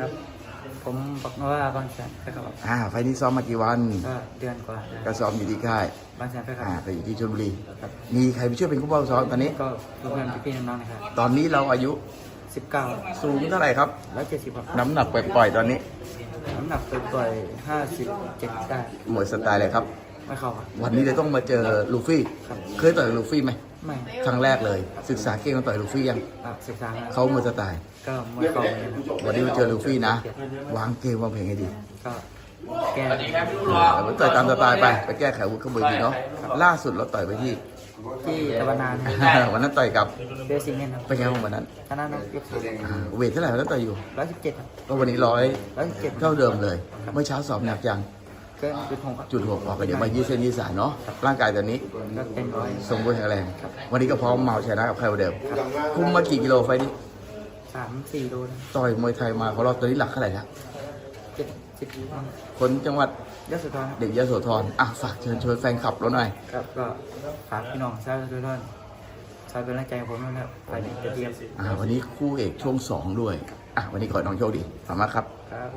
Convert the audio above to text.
ครับผมบอกว่าบางแสนไปครับอ่าไฟล์นี้ซ้อมมากี่วันก็เดือนกว่าก็ซ้อมอยู่ที่ค่ายบางแสนไปครับอ่าก็อยู่ที่ชลบุรีครับมีใครไปช่วยเป็นผู้เฝ้าซ้อมตอนนี้ก็เพื่อนๆพี่ๆน้องๆนะครับตอนนี้เราอายุสิบเก้าสูงเท่าไหร่ครับร้อยเจ็ดสิบครับน้ำหนักปล่อยๆตอนนี้น้ำหนักไปปล่อยห้าสิบเจ็ดได้หมวยสไตล์เลยครับ ไม่เข้าครับ วันนี้เลยต้องมาเจอลูฟี่ ครับ เคยต่อยกับลูฟี่ไหมไม่ครั้งแรกเลย ศึกษาเก่งมาต่อยลูฟี่ยังอะศึกษามาเขามือสไตล์ก็มวยเข่าเหมือนกันครับวันนี้มาเจอลูฟี่นะ วางเกมวางเพลงให้ดีก็แก้แต่ว่าต่อยตามสไตล์ไป ไปแก้ไขอาวุธเข้ามือดีเนาะ ล่าสุดเราต่อยไปที่ ที่ตะวันนานวันนั้นต่อยกับเบสซิงเงินครับเป็นไงบ้างวันนั้นชนะนกยกสามอ่าเวทเท่าไหร่วันนั้นต่อยอยู่ ร้อยสิบเจ็ดครับก็วันนี้ร้อยร้อยสิบเจ็ดเท่าเดิมเลย เมื่อเช้าสอบหนักยัง เกินจุดหกครับจุดหกออกไปเดี๋ยวมายืดเส้นยืดสายเนาะร่างกายตอนนี้ก็เต็มร้อยทรงตัวแข็งแรง วันนี้ก็พร้อมเมาชนะกับใครเหมือนเดิม คุมมากี่กิโลไฟล์นี้สามสี่โลนะต่อยมวยไทยมาเขาเราตอนนี้หลักเท่าไหร่ละเจ็ดสิบมั้งคนจังหวัดยศสุธรครับเด็กยโสธรอะฝากเชิญชวนแฟนคลับเราหน่อยครับก็ฝากพี่น้องชาวสุธรชาวเป็นแรงใจของผมนะครับไปในเตรียมอ่าวันนี้คู่เอกช่วงสองด้วยอะวันนี้ขอให้น้องโชคดีขอบคุณมากครับครับ